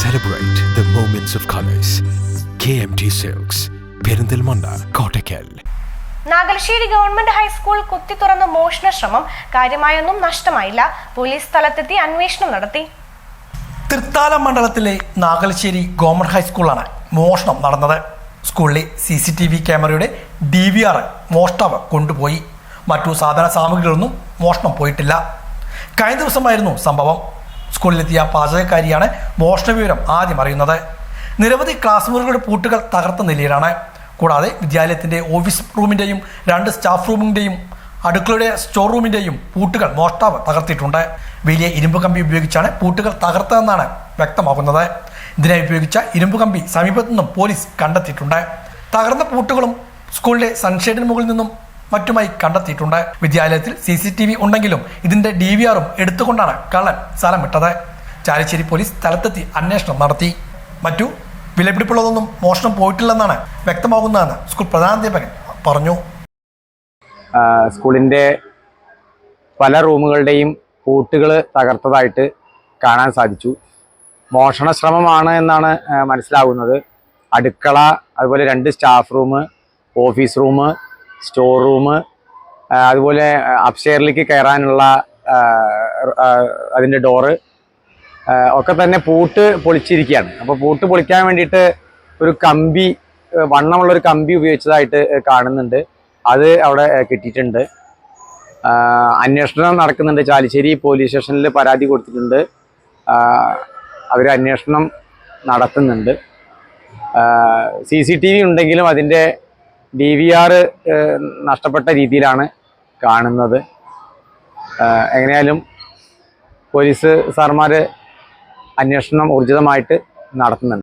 Celebrate of colours K M T silks Perinthalmanna Kottakkal Nagalassery government high school കുത്തി തുറന്ന മോഷണ ശ്രമം കാര്യമായൊന്നും നഷ്ടമായില്ല. Police സ്ഥലത്തെത്തി അന്വേഷണം നടത്തി. തൃത്താല മണ്ഡലത്തിലെ നാഗലശ്ശേരി ഗവൺമെന്റ് ഹൈസ്കൂളാണ് മോഷണം നടന്നത്. സ്കൂളിലെ സി സി ടി വി ക്യാമറയുടെ ഡി വി ആർ മോഷ്ടാവ് കൊണ്ടുപോയി. മറ്റു സാധന സാമഗ്രികളൊന്നും മോഷണം പോയിട്ടില്ല. കഴിഞ്ഞ ദിവസമായിരുന്നു സംഭവം. സ്കൂളിലെത്തിയ പാചകക്കാരിയാണ് മോഷണ വിവരം ആദ്യം അറിയുന്നത്. നിരവധി ക്ലാസ് മുറികളുടെ പൂട്ടുകൾ തകർത്ത നിലയിലാണ്. കൂടാതെ വിദ്യാലയത്തിന്റെ ഓഫീസ് റൂമിന്റെയും രണ്ട് സ്റ്റാഫ് റൂമിന്റെയും അടുക്കളയുടെ സ്റ്റോർ റൂമിന്റെയും പൂട്ടുകൾ മോഷ്ടാവ് തകർത്തിട്ടുണ്ട്. വലിയ ഇരുമ്പ് കമ്പി ഉപയോഗിച്ചാണ് പൂട്ടുകൾ തകർത്തതെന്നാണ് വ്യക്തമാകുന്നത്. ഇതിനായി ഉപയോഗിച്ച ഇരുമ്പ് കമ്പി സമീപത്തു നിന്നും പോലീസ് കണ്ടെത്തിയിട്ടുണ്ട്. തകർന്ന പൂട്ടുകളും സ്കൂളിലെ സൺഷെയ്ഡിന് മുകളിൽ നിന്നും മറ്റുമായി കണ്ടെത്തിയിട്ടുണ്ട്. വിദ്യാലയത്തിൽ സി സി ടി വി ഉണ്ടെങ്കിലും ഇതിന്റെ ഡി വി ആറും എടുത്തുകൊണ്ടാണ് കള്ളൻ സ്ഥലം വിട്ടത് ചാലിശ്ശേരി പോലീസ് സ്ഥലത്തെത്തി അന്വേഷണം നടത്തി. മറ്റു വിലപിടിപ്പുള്ളതൊന്നും മോഷണം പോയിട്ടില്ലെന്നാണ് വ്യക്തമാകുന്നതെന്ന് സ്കൂൾ പ്രധാനാധ്യാപകൻ പറഞ്ഞു. സ്കൂളിന്റെ പല റൂമുകളുടെയും പൂട്ടുകൾ തകർത്തതായിട്ട് കാണാൻ സാധിച്ചു. മോഷണ ശ്രമമാണ് എന്നാണ് മനസ്സിലാകുന്നത് അടുക്കള അതുപോലെ രണ്ട് staff room office room store room അതുപോലെ അപ്സ്റ്റെയറിലേക്ക് കയറാനുള്ള അതിന്റെ ഡോറ് ഒക്കെ തന്നെ പൂട്ട് പൊളിച്ചിരിക്കുകയാണ്. അപ്പോൾ പൂട്ട് പൊളിക്കാൻ വേണ്ടിയിട്ട് ഒരു കമ്പി വണ്ണമുള്ള ഒരു കമ്പി ഉപയോഗിച്ചതായിട്ട് കാണുന്നുണ്ട്. അത് അവിടെ കിട്ടിയിട്ടുണ്ട്. അന്വേഷണം നടക്കുന്നുണ്ട്. ചാലിശ്ശേരി പോലീസ് സ്റ്റേഷനിൽ പരാതി കൊടുത്തിട്ടുണ്ട്. അവർ അന്വേഷണം നടത്തുന്നുണ്ട്. സി സി ടി വി ഉണ്ടെങ്കിലും അതിന്റെ ഡി വി ആർ നഷ്ടപ്പെട്ട രീതിയിലാണ് കാണുന്നത്. എങ്ങനെയാലും പോലീസ് സാർമാർ അന്വേഷണം ഊർജിതമായിട്ട് നടത്തുന്നുണ്ട്.